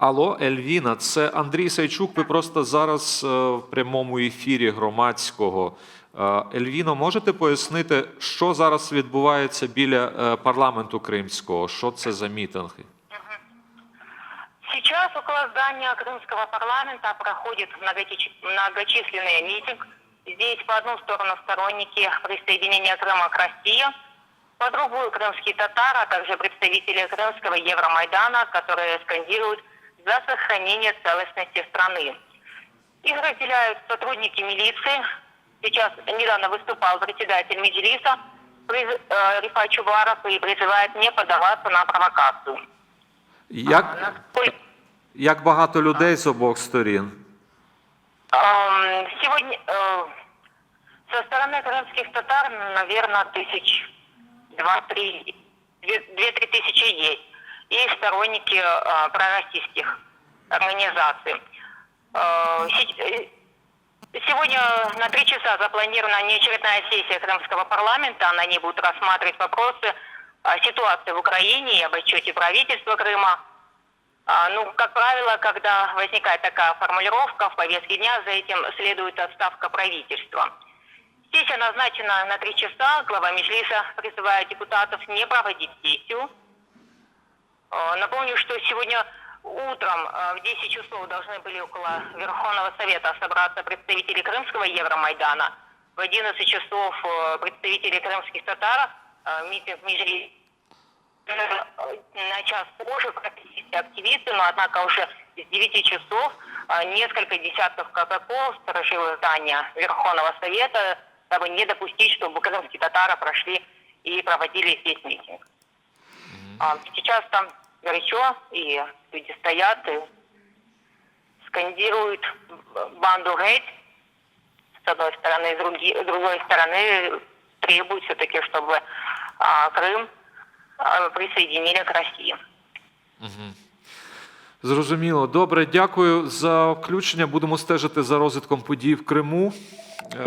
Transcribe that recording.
Алло, Ельвіна, це Андрій Сайчук. Ви просто зараз е, в прямому ефірі громадського. Е, Ельвіно, можете пояснити, що зараз відбувається біля е, парламенту кримського? Що це за мітинги? Сейчас около здания Крымского парламента проходит многочи- многочисленный митинг. Здесь по одну сторону сторонники присоединения Крыма к России, по другую крымские татары, а также представители Крымского Евромайдана, которые скандируют за сохранение целостности страны. Их разделяют сотрудники милиции. Сейчас недавно выступал председатель Меджлиса приз- э, Рифат Чубаров и призывает не поддаваться на провокацию. Як, Насколько- як багато людей з обох сторін? Эм, Сегодня э, со стороны крымских татар, наверное, тысяч два-три, две- две-три тысячи есть. И сторонники э, пророссийских организаций. Се- э, Сегодня на три часа запланирована неочередная сессия Крымского парламента. На ней будут рассматривать вопросы э, ситуации в Украине и об отчете правительства Крыма. А, Ну, как правило, когда возникает такая формулировка в повестке дня, за этим следует отставка правительства. Сессия назначена на три часа. Глава Межлиса призывает депутатов не проводить сессию. Э, Напомню, что сегодня утром э, в 10 часов должны были около Верховного Совета собраться представители Крымского Евромайдана. В 11 часов э, представители крымских татар, митинг в Межлисе на час позже практически активисты, но однако уже с 9 часов несколько десятков казаков сторожило здание Верховного Совета, дабы не допустить, чтобы крымские татары прошли и проводили здесь митинг. А, Сейчас там горячо, и люди стоят и скандируют банду геть с одной стороны, с, други- с другой стороны требуют все-таки, чтобы а, Крым а, присоединили к России. Зрозуміло. Добре, дякую за включення. Будемо стежити за розвитком подій в Криму. Е,